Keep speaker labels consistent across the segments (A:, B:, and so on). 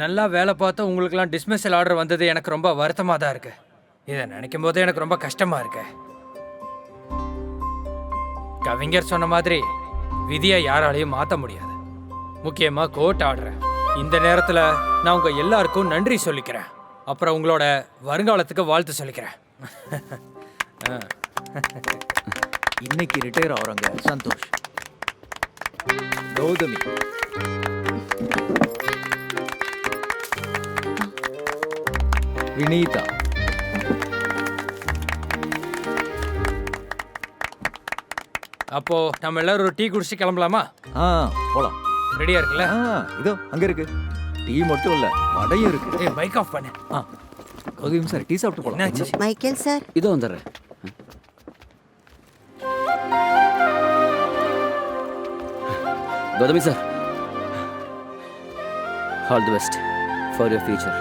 A: நல்லா வேலை பார்த்து உங்களுக்கெல்லாம் டிஸ்மிஸல் ஆர்டர் வந்தது எனக்கு ரொம்ப வருத்தமாக தான் இருக்கு. இதை நினைக்கும் போது எனக்கு ரொம்ப கஷ்டமா இருக்கு. கவிஞர் சொன்ன மாதிரி விதியை யாராலையும் மாற்ற முடியாது. முக்கியமா கோர்ட் ஆர்டர் இந்த நேரத்தில் நான் உங்க எல்லாருக்கும் நன்றி சொல்லிக்கிறேன். அப்புறம் உங்களோட வருங்காலத்துக்கு வாழ்த்து சொல்லிக்கிறேன்.
B: இன்னைக்கு ரிட்டையர் ஆகுறாங்க சந்தோஷ். கௌதமி. வினீதா.
A: அப்போ நம்ம எல்லாரும் ஒரு டீ குடிச்சு கிளம்பலாமா?
B: ஆ போலாம்.
A: ரெடியா இருக்குல்ல?
B: ஆ இதோ அங்க இருக்கு. டீ மட்டும் இல்ல வடையும் இருக்கு.
A: ஏய் பைக் ஆஃப் பண்ணு.
B: ஆ கௌதமி சார் டீ சாப்பிட்டு போலாம்.
A: என்னாச்சு?
C: Michael sir.
D: இதோ வந்துடுறேன். Gauthami sir. All the best for your future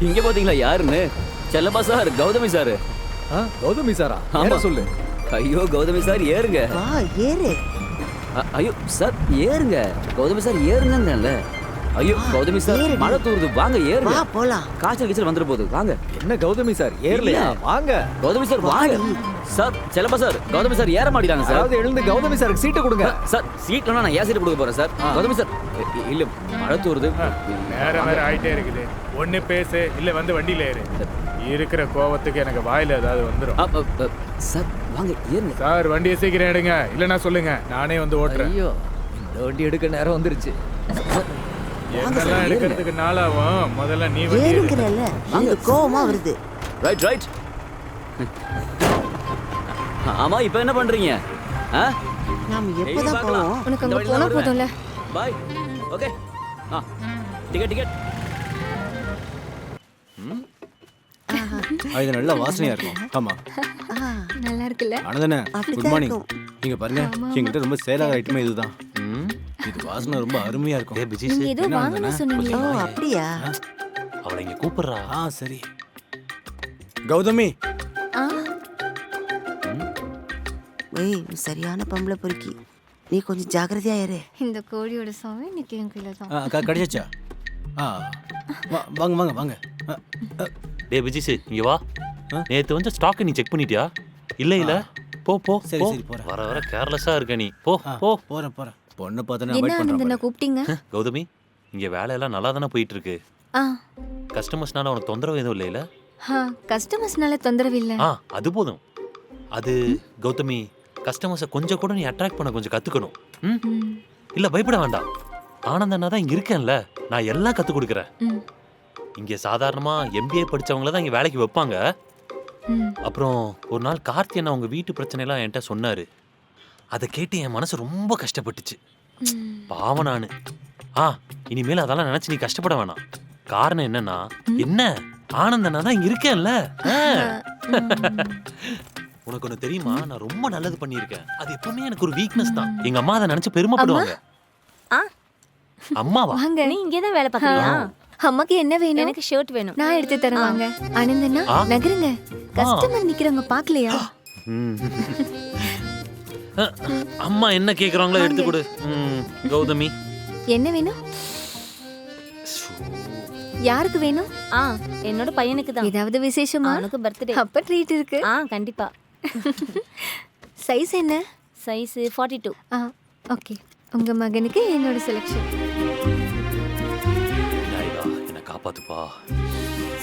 D: இங்க பாத்தீங்களா யாருன்னு? Chellappa sir Gauthami sir.
B: ஆ கௌதமி சாரா?
D: ஆமா.
B: சொல்லு.
D: ஐயோ கௌதமி சார் ஏறுங்க.
C: வா ஏறு.
D: ஐயோ சார் ஏறுங்க. கௌதமி சார் ஏறுங்கன்னு ஐயோ கௌதமி சார். மழை தூருது. வாங்க
C: வா
D: ஏறுங்க
C: போலாம்.
D: காய்ச்சல் கீச்சல் வந்துட போகுது. வாங்க.
B: என்ன கௌதமி சார்? ஏறலையா. வாங்க.
D: கௌதமி சார் வாங்க. Sir Chellappa sir Gauthami sir ஏற மாட்டேங்கிறாங்க சார்.
B: அதாவது எழுந்து கௌதமி சாருக்கு சீட்டு கொடுங்க.
D: சார் சீட் நான் ஏன் சீட் கொடுக்க போறேன் சார்? கௌதமி சார் இல்ல மழை தூருது.
E: நேரம் வேற ஆயிட்டே இருக்குது. ஒண்ணு பேசு இல்ல வந்து வண்டியில ஏறு. இருக்கிற கோவத்துக்கு எனக்கு வாயில ஏதாவது வந்துடும்
D: சார் வாங்க ஏறுங்க.
E: சார் வண்டியை சீக்கிரம் எடுங்க. இல்லைன்னா சொல்லுங்க. நானே வந்து ஓட்டுறேன்.
B: ஐயோ இந்த வண்டி எடுக்க நேரம் வந்துருச்சு.
E: என்னெல்லாம் எடுக்கிறதுக்கு நாளாகும். முதல்ல நீ.
C: ஏறுங்கிறல்ல அங்க கோவமா வருது.
D: ரைட் ரைட் ஆமா இப்போ என்ன பண்றீங்க? ஆ?
C: நாம எப்பதான் போவோம்?
F: உனக்கு அங்க போனா போதும்ல.
D: பாய் ஓகே ஆ டிக்கெட் டிக்கெட்
G: இது நல்ல வாசனையா இருக்கும். ஆமா.
C: ஆ,
F: நல்லா இருக்குல்ல?
G: Good morning. நீங்க பாருங்க எங்கிட்ட ரொம்ப சேலாக ஐட்டமே இதுதான். இது வாசனை ரொம்ப அருமையா இருக்கும்.
F: நீங்க ஏதோ வாங்கணும் சொன்னீங்களே.
C: ஓ அப்படியா?
G: அவளை இங்க கூப்பிடுறா. ஆ சரி. கௌதமி.
F: ஆ.
C: ஏய் நீ சரியான பொம்பளை பொறுக்கி. நீ கொஞ்சம் ஜாக்கிரதையா இரு.
F: இந்த கோழியோட சாவி இன்னைக்கு என் கையில தான்.
G: ஆ, வா- வாங்க வாங்க வாங்க. ஆ, ஆ,
H: டேய் விஜிஸ் இங்க வா. நேத்து வந்து ஸ்டாக் நீ செக் பண்ணிட்டியா? இல்ல இல்ல. போ போ
G: சரி,
H: போ.
G: சரி, போறேன்.
H: வர வர கேர்லெஸ்ஸா இருக்க நீ. போ
G: ஆ,
H: போ.
G: போறேன் போறேன். பொண்ணு பார்த்தா
F: என்ன
G: அவாய்ட்
F: ஆனந்தனை
G: பண்றேன்
F: கூப்பிட்டீங்க?
H: கௌதமி இங்க வேலையெல்லாம் நல்லா தானே போயிட்டு இருக்கு
F: ஆ.
H: கஸ்டமர்ஸ்னால உனக்கு தொந்தரவு எதுவும் இல்லைல
F: ஆ கஸ்டமர்ஸ்னால தொந்தரவு இல்ல.
H: ஆ அது போதும். அது கௌதமி கஸ்டமர்ஸை கொஞ்சம் கூட நீ அட்ராக்ட் பண்ண கொஞ்சம் கத்துக்கணும். ம்?
F: ம்,
H: இல்ல பயப்பட வேண்டாம். ஆனந்தண்ணா தான் இங்க இருக்கேன்ல. நான் எல்லாம் கத்து கொடுக்குறேன்.
F: ம்,
H: இங்க சாதாரணமா எம்பிஏ படிச்சவங்கள தான் இங்க வேலைக்கு வைப்பாங்க.
F: ம்.
H: அப்புறம் ஒரு நாள் கார்த்தி அண்ணா உங்க வீட்டு பிரச்சனைலாம் என்கிட்ட சொன்னாரு. அதை கேட்டு என் மனசு ரொம்ப கஷ்டப்பட்டுச்சு. பாவம் நானு. ஆ இனிமேல் அதெல்லாம் நினைச்சு நீ கஷ்டப்பட வேணாம். காரணம் என்னன்னா என்ன? ஆனந்தனா தான் இருக்கேன்ல. உனக்கு ஒண்ணு தெரியுமா? நான் ரொம்ப நல்லது பண்ணியிருக்கேன். அது எப்பவுமே எனக்கு ஒரு வீக்னஸ் தான். எங்க அம்மா அதை நினைச்சு பெருமைப்படுவாங்க.
I: ஆ.
H: அம்மாவா?
F: வாங்க.
I: நீ இங்கே தான் வேலை பார்க்கறியா?
F: அம்மாக்கு என்ன வேணும்?
I: எனக்கு ஷர்ட் வேணும்.
F: நான் எடுத்து தரேன் வாங்க. ஆனந்தனா. நகருங்க. கஸ்டமர் நிக்கிறவங்க.
H: அ, அம்மா என்ன கேக்குறாங்களோ எடுத்து கொடு. ம், கௌதமி.
F: என்ன வேணும்? யாருக்கு வேணும்?
I: ஆ என்னோட பையனுக்கு தான்.
F: ஏதாவது விசேஷமா?
I: அவனுக்கு பர்த்டே
F: அப்ப ட்ரீட் இருக்கு.
I: ஆ கண்டிப்பா.
F: சைஸ் என்ன?
I: சைஸ் ஃபார்ட்டி டூ
F: ஆ ஓகே உங்க மகனுக்கு என்னோட செலெக்ஷன்
H: காப்பாத்துப்பா.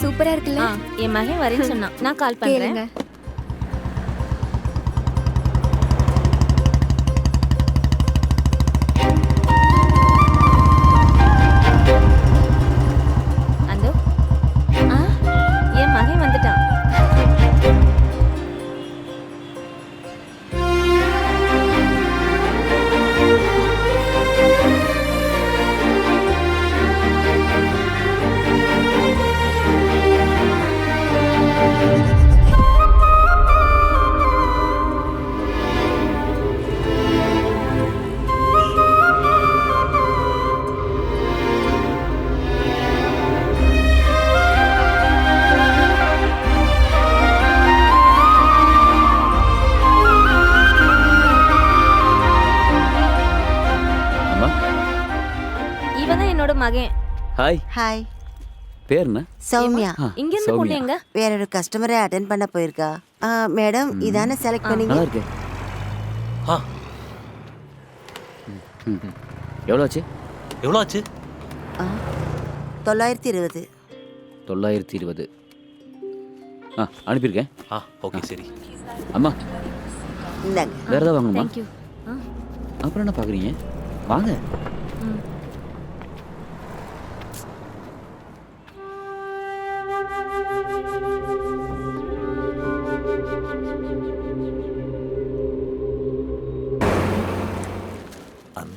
F: சூப்பரா இருக்குல்ல?
I: என் மகன் வரேன்னு சொன்னான். நான் கால் பண்றேன். மகன்.
D: ஹாய்
C: ஹாய்
D: பேர் என்ன
C: சௌமியா.
I: இங்க இருந்து பொண்ணு. எங்க?
C: வேற ஒரு கஸ்டமரை அட்டென்ட் பண்ண போயிருக்கா. ஆ, மேடம் இதானே செலக்ட் பண்ணீங்க?
D: நல்லா இருக்கு
H: ஆ
D: எவ்வளோ ஆச்சு
H: எவ்வளோ ஆச்சு
C: தொள்ளாயிரத்தி இருபது.
D: தொள்ளாயிரத்தி இருபது. ஆ அனுப்பியிருக்கேன்.
H: ஆ ஓகே சரி.
D: அம்மா.
C: இந்தாங்க.
D: வேற ஏதாவது வாங்கணுமா?
I: தேங்க்யூ
D: அப்புறம் என்ன பார்க்குறீங்க? வாங்க.
I: ம்.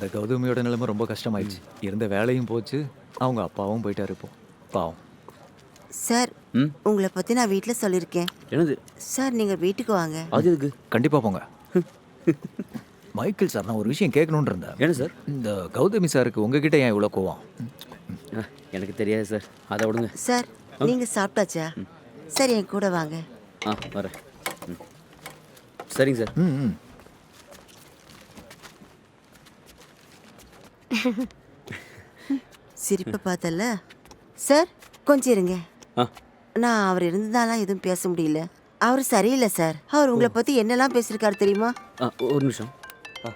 B: அந்த கௌதமியோட நிலைமை ரொம்ப கஷ்டமாயிடுச்சு. இருந்த வேலையும் போச்சு. அவங்க அப்பாவும் போயிட்டாரு இப்போ. பாவம்.
C: சார்
D: ம்?
C: உங்களை பத்தி நான் வீட்ல சொல்லியிருக்கேன்.
D: என்னது?
C: சார் நீங்க வீட்டுக்கு வாங்க.
D: அது எதுக்கு?
B: கண்டிப்பா போங்க. மைக்கேல் சார் நான் ஒரு விஷயம் கேட்கணும்னு இருந்தேன்.
D: என்ன சார்?
B: இந்த கௌதமி சாருக்கு உங்ககிட்ட ஏன் இவ்வளோ கோவம்?
D: ஆ, எனக்கு தெரியாது சார். அதை விடுங்க.
C: சார் நீங்க சாப்பிட்டாச்சா? சரி என் கூட வாங்க.
D: ஆ வரேன். ம். சரிங்க சார்.
B: ம் ம்.
C: சிரிப்பை பார்த்தல? சார் கொஞ்சம் இருங்க.
D: ஆ.
C: நான் அவர் இருந்ததாலாம் எதுவும் பேச முடியல. அவர் சரியில்லை சார். அவர் உங்களை பத்தி என்னெல்லாம் பேசியிருக்காரு தெரியுமா?
D: ஆ ஒரு நிமிஷம். ஆ.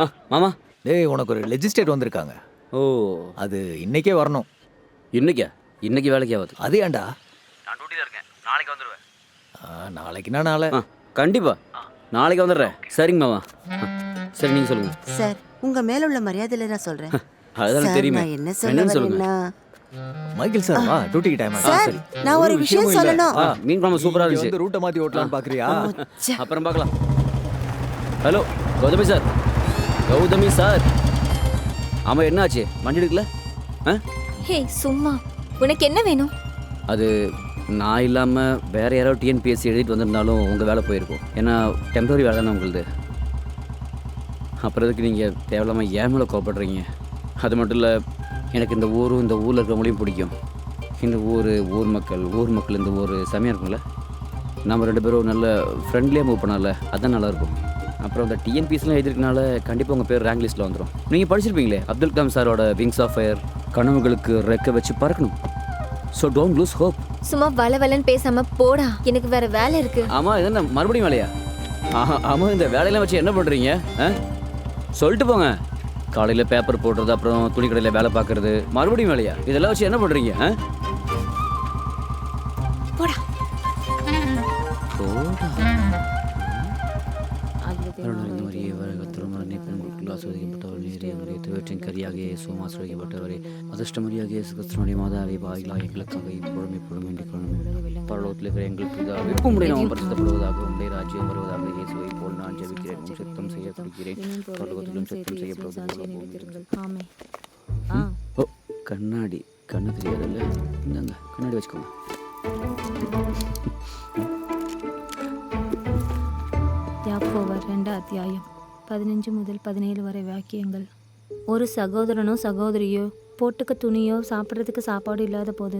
D: ஆ மாமா.
B: டேய் உனக்கு ஒரு லெஜிஸ்டேட் வந்திருக்காங்க.
D: ஓ.
B: அது இன்னைக்கே வரணும்.
D: இன்னைக்கா? இன்னைக்கு வேலைக்கு ஆகாது.
B: அது ஏன்டா?
D: நான் டியூட்டியில் இருக்கேன். நாளைக்கு வந்துடுவேன்
B: ஆ, நாளைக்குன்னா நாளை.
D: ஆ கண்டிப்பா. நாளைக்கு வந்துடுறேன். சரிங்க மாமா. ஆ, சரி நீங்கள் சொல்லுங்கள்
C: சார். உங்க மேல உள்ள மரியாதையில நான் சொல்றேன்.
D: அதுதான்
C: சார்,
D: தெரியுமே.
C: என்ன
D: சொல்லுங்க
B: மைக்கேல் சார் வா டியூட்டிக்கு டைம்
C: சார் நான் ஒரு விஷயம் சொல்லணும்.
D: மீன் குழம்பு சூப்பராக இருந்துச்சு
B: வந்து ரூட்டை மாத்தி ஓட்டலாம்னு பாக்குறியா.
D: அப்புறம் பார்க்கலாம். Hello Gauthami sir. Gauthami sir. ஆமாம் என்னாச்சு? வண்டி எடுக்கல? ஆ?
F: ஹே சும்மா. உனக்கு என்ன வேணும்?
D: அது நான் இல்லாமல் வேற யாராவது டிஎன்பிஎஸ்சி எழுதிட்டு வந்திருந்தாலும் உங்கள் வேலை போயிருக்கும். ஏன்னா டெம்பரரி வேலை தானே உங்களுது. அப்புறம் எதுக்கு நீங்கள் தேவையில்லாமல் ஏன் மேலே கோவப்படுறீங்க? அது மட்டும் இல்லை எனக்கு இந்த ஊரும் இந்த ஊரில் இருக்கிறவங்களையும் பிடிக்கும். இந்த ஊர் ஊர் மக்கள் ஊர் மக்கள் இந்த ஊர் செமையாக இருக்கும்ல? நம்ம ரெண்டு பேரும் நல்ல ஃப்ரெண்ட்லியாக மூவ் பண்ணல அதான் நல்லாயிருக்கும் அப்புறம் இந்த டிஎன்பிஎஸ்லாம் எழுதிருக்கனால கண்டிப்பாக உங்கள் பேர் ரேங்க் லிஸ்ட்டில் வந்துடும் நீங்கள் படிச்சிருப்பீங்களே அப்துல் கலாம் சாரோட விங்ஸ் ஆஃப் ஃபயர் கனவுகளுக்கு ரெக்க வச்சு பறக்கணும். ஸோ டோன்ட் லூஸ் ஹோப்
F: சும்மா வள வளன்னு பேசாம போடா எனக்கு வேற வேலை இருக்கு.
D: ஆமாம் இது என்ன மறுபடியும் வேலையா? ஆமாம் இந்த வேலையெல்லாம் வச்சு என்ன பண்ணுறீங்க ஆ? சொல்லிட்டு போங்க. காலையில் பேப்பர் போடுறது அப்புறம் துணி கடையில் வேலை பார்க்குறது மறுபடியும் வேலையா? இதெல்லாம் வச்சு என்ன பண்ணுறீங்க
F: போடா.
D: இயேசுவும் ஆசிரியப்பட்டவரே அதிர்ஷ்டமரியாக இயேசு கிறிஸ்துவனுடைய மாதாவை எங்களுக்காக இப்பொழுதும் இப்பொழுதும் வேண்டிக் கொள்ளும் பரலோகத்தில் இருக்கிற எங்களுக்கு விருப்பமுடைய நாம் பரிசுத்தப்படுவதாக உடைய ராஜ்யம் வருவதாக இயேசுவை போல் நான் ஜெபிக்கிறேன் சித்தம் செய்ய கொடுக்கிறேன் பரலோகத்திலும் சித்தம் செய்யப்படுவது கண்ணாடி கண்ணு தெரியாதுல்ல இந்தாங்க கண்ணாடி வச்சுக்கோங்க
I: யாக்கோவர் ரெண்டு அத்தியாயம் பதினஞ்சு முதல் பதினேழு வரை வாக்கியங்கள் ஒரு சகோதரனோ சகோதரியோ போட்டுக்க துணியோ சாப்பிட்றதுக்கு சாப்பாடு இல்லாத போது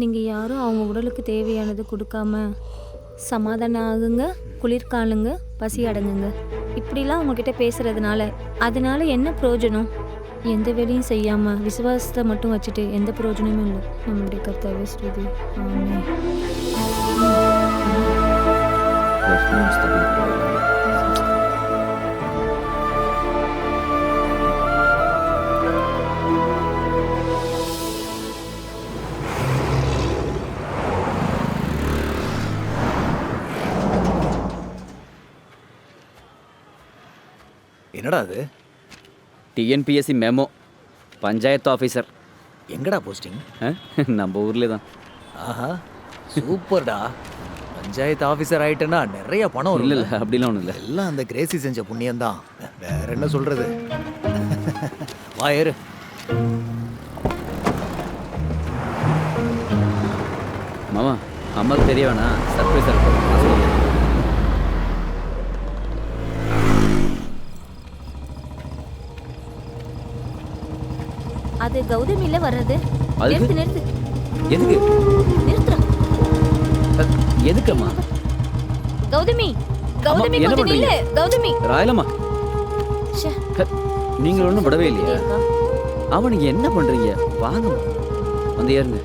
I: நீங்கள் யாரும் அவங்க உடலுக்கு தேவையானது கொடுக்காம சமாதானம் ஆகுங்க குளிர்காலுங்க பசி அடங்குங்க. இப்படிலாம் அவங்கக்கிட்ட பேசுகிறதுனால அதனால என்ன பிரயோஜனம் எந்த வேலையும் செய்யாமல் விசுவாசத்தை மட்டும் வச்சுட்டு எந்த பிரயோஜனமும் இல்லை. நம்மளுடைய கர்த்தாவே ஸ்ருதி ஆமென்.
B: என்னடா அது?
D: டிஎன்பிஎஸ்சி மெமோ பஞ்சாயத்து ஆஃபீஸர்
B: எங்கடா போஸ்டிங்
D: நம்ம ஊர்லேயே தான்.
B: ஆஹா சூப்பர்டா. பஞ்சாயத்து ஆபீசர் ஆயிட்டேன்னா நிறைய பணம்
D: இல்லை
B: வரும்
D: இல்லை அப்படிலாம் ஒன்றும் இல்லை.
B: எல்லாம் அந்த கிரேசி செஞ்ச புண்ணியம் தான். வேற என்ன சொல்றது? வா ஏறு.
D: மாமா அம்மாவுக்கு தெரிய வேணாம். சர்ப்ரைஸாக இருக்கும்
I: அது கௌதமியில் வர்றது? நிறுத்து நிறுத்து.
D: எதுக்கு?
I: நிறுத்துறா
D: எதுக்கம்மா
I: கௌதமி கௌதமி
D: என்ன
I: கொஞ்சம் நில்லு
D: பண்றீங்க?
I: கௌதமி.
D: ராயலம்மா. நீங்கள் ஒன்றும் படவே இல்லையா. அவனுக்கு என்ன பண்ணுறீங்க வாங்க வந்து ஏறுங்க.